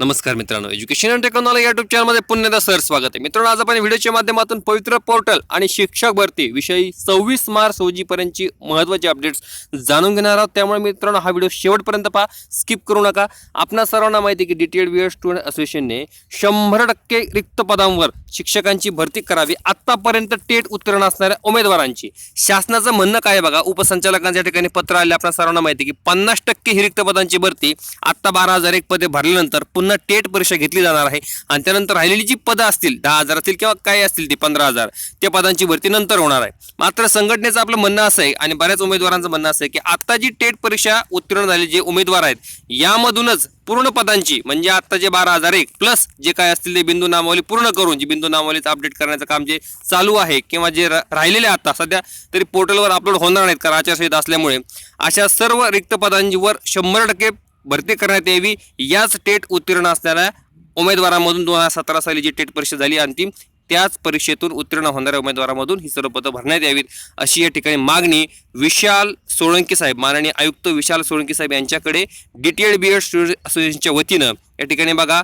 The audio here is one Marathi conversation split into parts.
नमस्कार मित्रांनो. एज्युकेशन अँड टेक्नॉलॉजी युट्यूब चॅनलमध्ये पुन्हा सर स्वागत आहे. मित्रांनो आज आपण व्हिडिओच्या माध्यमातून पवित्र पोर्टल आणि शिक्षक भरती विषयी सव्वीस मार्च रोजीपर्यंतची महत्त्वाची अपडेट्स जाणून घेणार आहोत. त्यामुळे मित्रांनो हा व्हिडिओ शेवटपर्यंत पहा. स्किप करू नका. आपणा सर्वांना माहिती आहे की D T Ed B Ed student असोसिएशनने शंभर टक्के रिक्त पदांवर शिक्षकांची भरती करावी. आत्तापर्यंत टेट उत्तीर्ण असणाऱ्या उमेदवारांची. शासनाचं म्हणणं काय बघा? उपसंचालकांच्या ठिकाणी पत्र आले. आपल्या सर्वांना माहिती आहे की पन्नास टक्के ही रिक्त पदांची भरती आत्ता बारा हजार एक पदे भरल्यानंतर पुन्हा टेट परीक्षा घेतली जाणार आहे. आणि त्यानंतर राहिलेली जी पदं असतील दहा हजार असतील किंवा काय असतील ती पंधरा हजार त्या पदांची भरती नंतर होणार आहे. मात्र संघटनेचं आपलं म्हणणं असं आहे आणि बऱ्याच उमेदवारांचं म्हणणं असं आहे की आता जी टेट परीक्षा उत्तीर्ण झालेले जे उमेदवार आहेत यामधूनच पूर्ण पदांची म्हणजे आता जे बारा हजार एक प्लस जे काय असतील ते बिंदू नामावली पूर्ण करून जी बिंदू नामावलीचं अपडेट करण्याचं काम जे चालू आहे किंवा जे रा- राहिलेले आहे आता सध्या तरी पोर्टलवर अपलोड होणार नाहीत कारण आचारसंहिता असल्यामुळे. अशा सर्व रिक्त पदांवर शंभर टक्के भरती करण्यात यावी. याच टेट उत्तीर्ण असणाऱ्या उमेदवारांमधून दोन हजार सतरा साली जी टेट परीक्षा झाली अंतिम त्याच परीक्षेतून उत्तीर्ण होणाऱ्या उमेदवारांमधून ही सर्व पदं भरण्यात यावीत. अशी या ठिकाणी मागणी विशाल सोळंकी साहेब माननीय आयुक्त विशाल सोळंकी साहेब यांच्याकडे D T Ed B Ed student असोसिएशनच्या वतीनं या ठिकाणी बघा.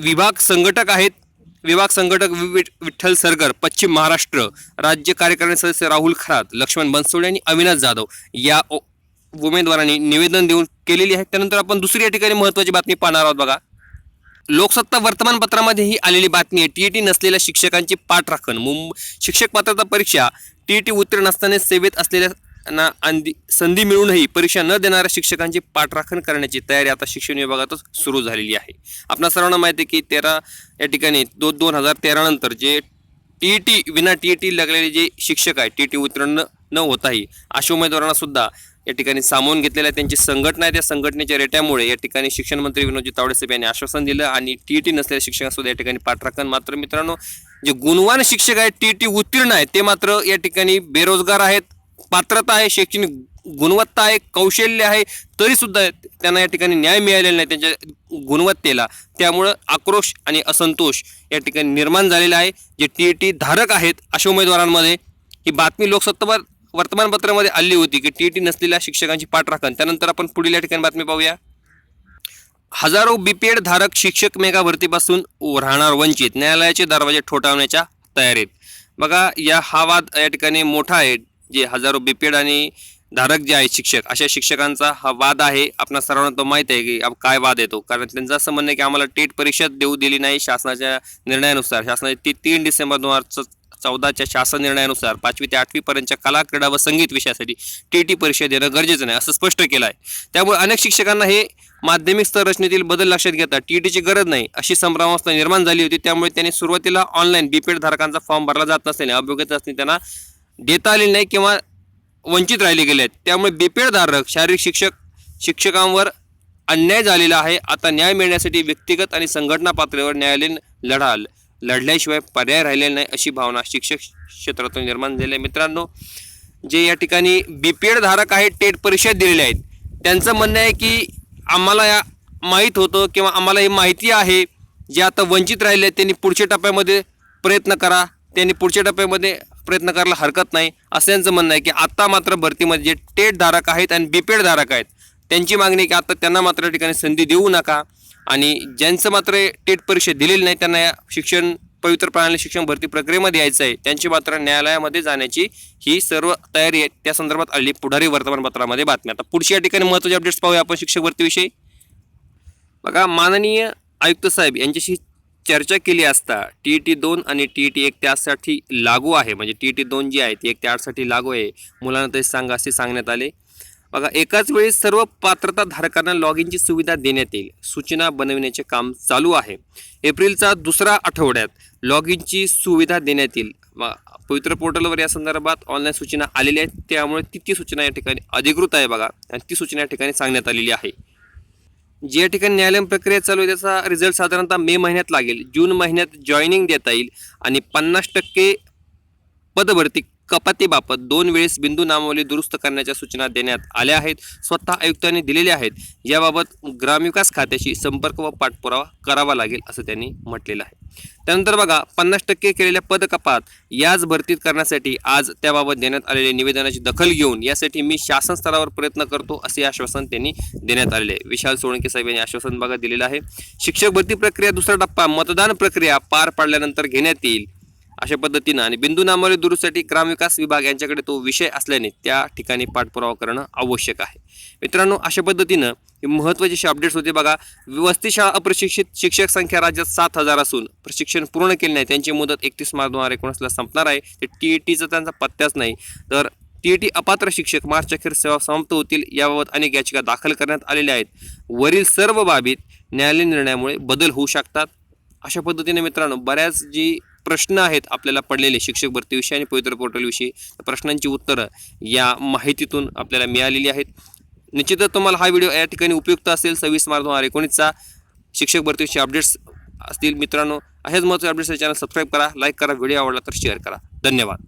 विभाग संघटक आहेत. विभाग संघटक वि- वि- विठ्ठल सरगर पश्चिम महाराष्ट्र राज्य कार्यकारिणी सदस्य राहुल खरात लक्ष्मण बनसोडे आणि अविनाश जाधव या ओ- उमेदवारांनी निवेदन देऊन केलेली आहे. त्यानंतर आपण दुसरी या ठिकाणी महत्त्वाची बातमी पाहणार आहोत बघा. लोकसत्ता वर्तमानपत्रामध्ये ही आलेली बातमी आहे. टी टी नसलेल्या शिक्षकांची पाठराखण मुंब शिक्षक पात्रता परीक्षा टी टी उत्तीर्ण असताना सेवेत असलेल्या अंदी संधी मिळूनही परीक्षा न देणाऱ्या शिक्षकांची पाठराखण करण्याची तयारी आता शिक्षण विभागातच सुरू झालेली आहे. आपणा सर्वांना माहिती आहे की तेरा या ठिकाणी दो दोन हजार तेरा नंतर जे टी टी विना टी टी लागलेले जे शिक्षक आहे टी टी उत्तीर्ण न होताही अशा उमेदवारांना सुद्धा या ठिकाणी सामावून घेतलेल्या त्यांची संघटना आहे. त्या संघटनेच्या रेट्यामुळे या ठिकाणी शिक्षण मंत्री विनोदजी तावडे साहेब यांनी आश्वासन दिलं आणि टी टी नसलेल्या शिक्षकांसुद्धा या ठिकाणी पाठराखण मात्र मित्रांनो जे गुणवान शिक्षक आहेत टी टी उत्तीर्ण आहेत ते मात्र या ठिकाणी बेरोजगार आहेत. पात्रता आहे शैक्षणिक गुणवत्ता आहे कौशल्य आहे तरी सुद्धा त्यांना या ठिकाणी न्याय मिळालेला नाही त्यांच्या गुणवत्तेला. त्यामुळं आक्रोश आणि असंतोष या ठिकाणी निर्माण झालेला आहे. जे टी टी धारक आहेत अशा उमेदवारांमध्ये ही बातमी लोकसत्तावर वर्तमानपत्रामध्ये आली होती की टी टी नसलेल्या शिक्षकांची पाठराखण त्यानंतर आपण पुढील या ठिकाणी बातमी पाहूया. हजारो बीपीएड धारक शिक्षक मेगा भरतीपासून राहणार वंचित. न्यायालयाचे दरवाजे ठोठावण्याच्या तयारीत. बघा या हा वाद या ठिकाणी मोठा आहे. जे हजारो बीपीएड आणि धारक जे आहेत शिक्षक अशा शिक्षकांचा हा वाद आहे. आपणा सर्वांना तो माहीत आहे की अब काय वाद येतो कारण त्यांचं असं म्हणणं आहे की आम्हाला टेट परीक्षा देऊ दिली नाही शासनाच्या निर्णयानुसार. शासनाची ती तीन डिसेंबर दोन हजार चौदाच्या शासन निर्णयानुसार पाचवी ते आठवीपर्यंतच्या कला क्रीडा व संगीत विषयासाठी टी टी परीक्षा देणं गरजेचं नाही असं स्पष्ट केलं आहे. त्यामुळे अनेक शिक्षकांना हे माध्यमिक स्तर रचनेतील बदल लक्षात घेता टी टीची गरज नाही अशी संभ्रमावस्था निर्माण झाली होती. त्यामुळे त्यांनी सुरुवातीला ऑनलाईन बीपीएड धारकांचा फॉर्म भरला जात नसल्याने अभियोग्यता असणे त्यांना देता आलेली नाही किंवा वंचित राहिले गेले आहेत. त्यामुळे बीपीएड धारक शारीरिक शिक्षक शिक्षकांवर अन्याय झालेला आहे. आता न्याय मिळण्यासाठी व्यक्तिगत आणि संघटना पातळीवर न्यायालयीन लढा लढल्याशिवाय पर्याय राहिलेला नाही अशी भावना शिक्षक क्षेत्रातून निर्माण झाली आहे. मित्रांनो जे या ठिकाणी बी पी एड धारक आहेत टेट परीक्षा दिलेल्या आहेत त्यांचं म्हणणं आहे की आम्हाला या माहीत होतं किंवा आम्हाला ही माहिती आहे जे आता वंचित राहिले आहेत त्यांनी पुढच्या टप्प्यामध्ये प्रयत्न करा त्यांनी पुढच्या टप्प्यामध्ये प्रयत्न करायला हरकत नाही असं यांचं म्हणणं आहे की आत्ता मात्र भरतीमध्ये जे टेट धारक आहेत आणि बी पी एड धारक आहेत त्यांची मागणी की आता त्यांना मात्र या ठिकाणी संधी देऊ नका. आणि ज्यांचं मात्र टेट परीक्षा दिलेली नाही त्यांना या शिक्षण पवित्र प्रणाली शिक्षण भरती प्रक्रियेमध्ये यायचं आहे. त्यांची मात्र न्यायालयामध्ये जाण्याची ही सर्व तयारी आहे. त्या संदर्भात आली पुढारी वर्तमानपत्रामध्ये बातमी. आता पुढच्या ठिकाणी महत्त्वाचे अपडेट्स पाहूया आपण शिक्षक भरतीविषयी. बघा माननीय आयुक्त साहेब यांच्याशी चर्चा केली असता टी ई टी दोन आणि टी ई टी एक त्यासाठी लागू आहे. म्हणजे टी ई टी दोन जी आहे ती एक ते आठसाठी लागू आहे. मुलांना ते सांगा असे सांगण्यात आले. बघा एकाच वेळी सर्व पात्रता धारकांना लॉग इनची सुविधा देण्यात येईल. सूचना बनविण्याचे काम चालू आहे. एप्रिलचा दुसरा आठवड्यात लॉग इनची सुविधा देण्यात येईल. पवित्र पोर्टलवर या संदर्भात ऑनलाईन सूचना आलेल्या आहेत. त्यामुळे ती ती सूचना या ठिकाणी अधिकृत आहे बघा. आणि ती सूचना या ठिकाणी सांगण्यात आलेली आहे. जी या ठिकाणी न्यायालयीन प्रक्रिया चालू आहे त्याचा रिझल्ट साधारणतः मे महिन्यात लागेल. जून महिन्यात जॉईनिंग देता येईल. आणि पन्नास टक्के पदभरती कपातीबाबत दोन वेळेस बिंदू नामावली दुरुस्त करण्याच्या सूचना देण्यात आल्या आहेत. स्वतः आयुक्तांनी दिलेल्या आहेत. याबाबत ग्रामविकास खात्याशी संपर्क व पाठपुरावा करावा लागेल असं त्यांनी म्हटलेलं आहे. त्यानंतर बघा पन्नास टक्के केलेल्या पदकपात याच भरतीत करण्यासाठी आज त्याबाबत देण्यात आलेल्या निवेदनाची दखल घेऊन यासाठी मी शासन स्तरावर प्रयत्न करतो असे आश्वासन त्यांनी देण्यात आलेले आहे. विशाल सोळंके साहेब यांनी आश्वासन बघा दिलेलं आहे. शिक्षक भरती प्रक्रिया दुसरा टप्पा मतदान प्रक्रिया पार पाडल्यानंतर घेण्यात येईल. अशा पद्धतीनं आणि बिंदू नामावली दुरुस्तीसाठी ग्रामविकास विभाग यांच्याकडे तो विषय असल्याने त्या ठिकाणी पाठपुरावा करणं आवश्यक आहे. मित्रांनो अशा पद्धतीनं हे महत्त्वाचे असे अपडेट्स होते बघा. वस्ती शाळा अप्रशिक्षित शिक्षक संख्या राज्यात सात हजार असून प्रशिक्षण पूर्ण केले नाही. त्यांची मुदत एकतीस मार्च दोन हजार एकोणीसला संपणार आहे. ते टी ई टीचा त्यांचा पत्त्याच नाही. तर टी ई टी अपात्र शिक्षक मार्च अखेर सेवा समाप्त होतील याबाबत अनेक याचिका दाखल करण्यात आलेल्या आहेत. वरील सर्व बाबीत न्यायालयीन निर्णयामुळे बदल होऊ शकतात. अशा पद्धतीने मित्रांनो बऱ्याच जी प्रश्न आहेत आपल्याला पडलेले शिक्षक भरतीविषयी आणि पवित्र पोर्टलविषयी प्रश्नांची उत्तरं या माहितीतून आपल्याला मिळालेली आहेत. निश्चितच तुम्हाला हा व्हिडिओ या ठिकाणी उपयुक्त असेल. सव्वीस मार्च दोन हजार एकोणीसचा शिक्षक भरतीविषयी अपडेट्स असतील मित्रांनो. असेच महत्त्वाचे अपडेट्स चॅनल सबस्क्राईब करा लाईक करा व्हिडिओ आवडला तर शेअर करा. धन्यवाद.